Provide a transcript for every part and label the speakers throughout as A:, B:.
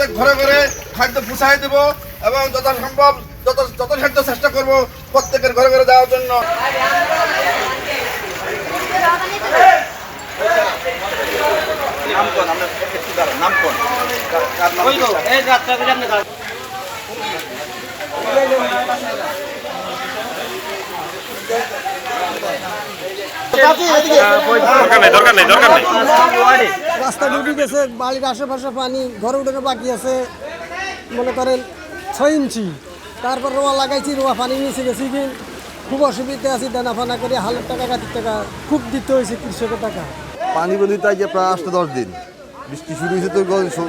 A: প্রত্যেক ঘরে ঘরে খাদ্য পুষাই দেব এবং যথাসম্ভব যত যথাসাধ্য চেষ্টা করব প্রত্যেকের ঘরে ঘরে যাওয়ার জন্য। নামকন আমরা নামকন
B: রাস্তা ডুবে গেছে বাড়ির আশেপাশে পানি ঘরে উঠে বাকি আছে মনে করেন ছয় ইঞ্চি তারপর রোয়া লাগাইছি রোয়া পানি নিয়েছি গেছি খুব অসুবিধা আছি দানা ফানা করে হালের টাকা কাতির টাকা খুব দিতে হয়েছে কৃষকের টাকা
C: পানি বন্দিতে আজকে প্রায় আসতে দশ দিন। বৃষ্টি শুরু হয়েছে তো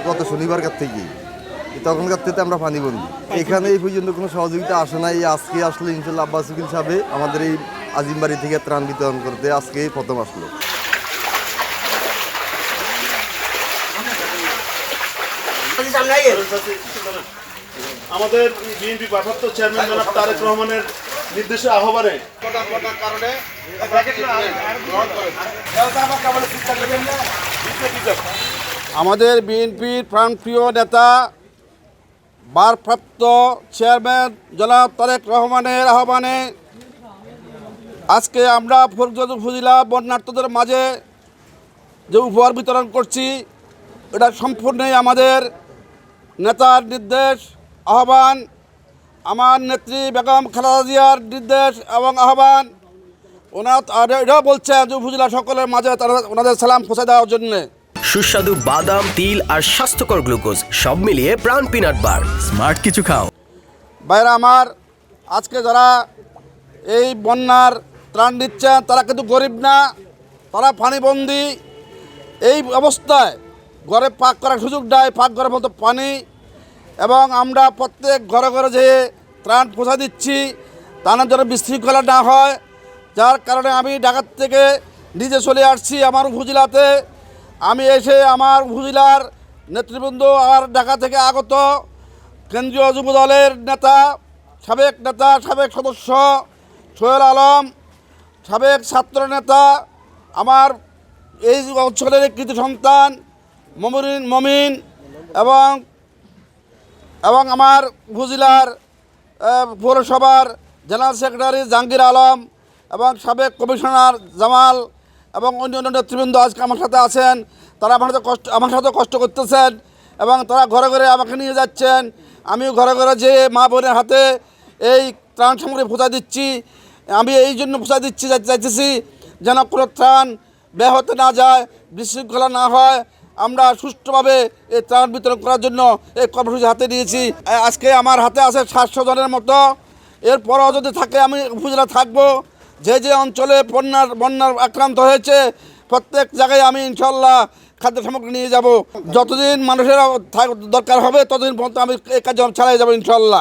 C: গত শনিবার থেকেই তখনকার থেকে আমরা পানি বন্দি এখানে এই পর্যন্ত কোনো সহযোগিতা আসে নাই। এই আজকে আসলে ইনশাল্লাহ আব্বাস উকিল সাহেবে আমাদের এই আজিমবাড়ি থেকে ত্রাণ বিতরণ করতে আজকেই প্রথম আসলো।
D: আমাদের বিএনপি ভারপ্রাপ্ত চেয়ারম্যান জনাব তারেক রহমানের নির্দেশে আহ্বানে
A: আমাদের বিএনপির প্রাণপ্রিয় নেতা ভারপ্রাপ্ত চেয়ারম্যান জনাব তারেক রহমানের আহ্বানে আজকে আমরা ফরিদপুর উপজেলা বন্যার্থদের মাঝে যে উপহার বিতরণ করছি, এটা সম্পূর্ণই আমাদের নেতার নির্দেশ, আহ্বান। আমার নেত্রী বেগম খালেদা জিয়ার নির্দেশ এবং আহ্বান। ওনার এটাও বলছেন যে উপজেলা সকলের মাঝে তারা ওনাদের সালাম পৌঁছে দেওয়ার জন্যে।
E: সুস্বাদু বাদাম তিল আর স্বাস্থ্যকর গ্লুকোজ সব মিলিয়ে প্রাণ পিনাট বার। স্মার্ট কিছু খাও।
A: বাইরে আমার আজকে যারা এই বন্যার ত্রাণ দিচ্ছেন তারা কিন্তু গরিব না তারা পানিবন্দি। এই অবস্থায় ঘরে পাক করার সুযোগ দেয় পাক ঘরের মতো পানি। এবং আমরা প্রত্যেক ঘরে ঘরে যেয়ে ত্রাণ পৌঁছা দিচ্ছি তার যেন বিশৃঙ্খলা না হয়। যার কারণে আমি ঢাকার থেকে নিজে চলে আসছি আমার উপজেলাতে। আমি এসে আমার উপজেলার নেতৃবৃন্দ আর ঢাকা থেকে আগত কেন্দ্রীয় যুব দলের নেতা, সাবেক নেতা, সাবেক সদস্য সোহেল আলম, সাবেক ছাত্র নেতা, আমার এই অঞ্চলের কৃতি সন্তান মমিন মমিন এবং এবং আমার উপজেলার পৌরসভার জেনারেল সেক্রেটারি জাহাঙ্গীর আলম এবং সাবেক কমিশনার জামাল এবং অন্য অন্য নেতৃবৃন্দ আজকে আমার সাথে আছেন, তারা আমার সাথে কষ্ট আমার সাথে কষ্ট করতেছেন এবং তারা ঘরে ঘরে আমাকে নিয়ে যাচ্ছেন। আমিও ঘরে ঘরে যেয়ে মা বোনের হাতে এই ত্রাণ সামগ্রী পৌঁছা দিচ্ছি, আমি এই জন্য পৌঁছা দিচ্ছি চাইতেছি যেন কোনো ত্রাণ ব্যাহত না যায়, বিশৃঙ্খলা না হয়। আমরা সুষ্ঠুভাবে এই ত্রাণ বিতরণ করার জন্য এই কর্মসূচি হাতে নিয়েছি। আজকে আমার হাতে আছে সাতশো জনের মতো। এরপরও যদি থাকে, আমি উপজেলা থাকব। যে যে অঞ্চলে বন্যার বন্যার আক্রান্ত হয়েছে, প্রত্যেক জায়গায় আমি ইনশাল্লাহ খাদ্য সামগ্রী নিয়ে যাব। যতদিন মানুষের দরকার হবে, ততদিন পর্যন্ত আমি এই কাজ ছাড়াই যাব ইনশাল্লাহ